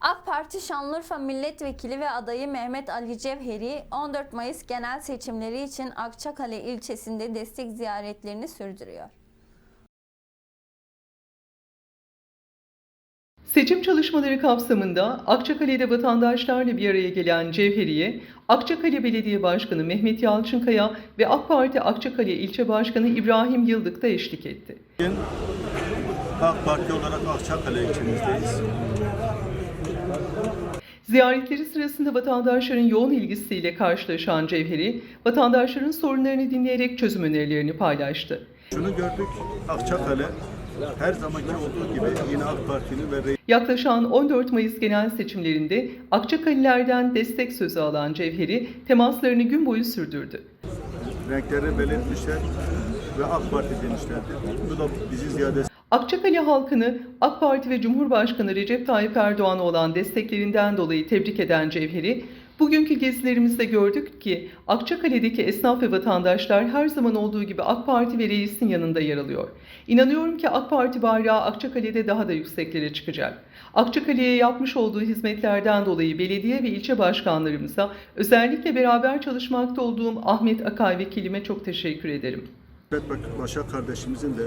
AK Parti Şanlıurfa Milletvekili ve adayı Mehmet Ali Cevheri 14 Mayıs genel seçimleri için Akçakale ilçesinde destek ziyaretlerini sürdürüyor. Seçim çalışmaları kapsamında Akçakale'de vatandaşlarla bir araya gelen Cevheriye, Akçakale Belediye Başkanı Mehmet Yalçınkaya ve AK Parti Akçakale İlçe Başkanı İbrahim Yıldık da eşlik etti. Bugün AK Parti olarak Akçakale ilçemizdeyiz. Ziyaretleri sırasında vatandaşların yoğun ilgisiyle karşılaşan Cevheri, vatandaşların sorunlarını dinleyerek çözüm önerilerini paylaştı. Şunu gördük, Akçakale her zamanki olduğu gibi yine AK Parti'nin ve Yaklaşan 14 Mayıs genel seçimlerinde Akçakalilerden destek sözü alan Cevheri temaslarını gün boyu sürdürdü. renkleri belirtmişler ve AK Parti demişlerdi. Bu da bizi ziyade Akçakale halkını AK Parti ve Cumhurbaşkanı Recep Tayyip Erdoğan'a olan desteklerinden dolayı tebrik eden Cevheri, bugünkü gezilerimizde gördük ki Akçakale'deki esnaf ve vatandaşlar her zaman olduğu gibi AK Parti ve reisin yanında yer alıyor. İnanıyorum ki AK Parti bayrağı Akçakale'de daha da yükseklere çıkacak. Akçakale'ye yapmış olduğu hizmetlerden dolayı belediye ve ilçe başkanlarımıza özellikle beraber çalışmakta olduğum Ahmet Akay vekilime çok teşekkür ederim. Mehmet Başak kardeşimizin de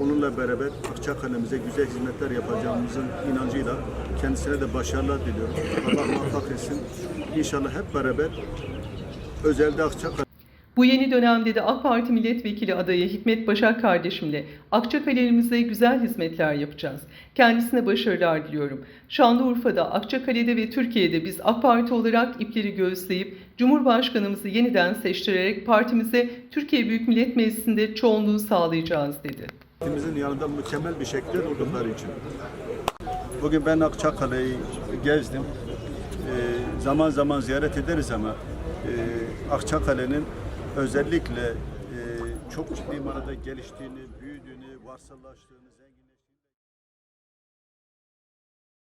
onunla beraber Akçakale'mize güzel hizmetler yapacağımızın inancıyla kendisine de başarılar diliyorum. Allah muvaffak etsin. İnşallah hep beraber özelde Akçakale Bu yeni dönemde de AK Parti milletvekili adayı Hikmet Başak kardeşimle Akçakale'mize güzel hizmetler yapacağız. Kendisine başarılar diliyorum. Şanlıurfa'da, Akçakale'de ve Türkiye'de biz AK Parti olarak ipleri göğüsleyip Cumhurbaşkanımızı yeniden seçtirerek partimize Türkiye Büyük Millet Meclisi'nde çoğunluğu sağlayacağız dedi. Partimizin yanında mükemmel bir şekilde durdukları için. Bugün ben Akçakale'yi gezdim. Ee, zaman zaman ziyaret ederiz ama e, Akçakale'nin özellikle e, çok ciddi manada geliştiğini, büyüdüğünü, varsallaştığını, zengin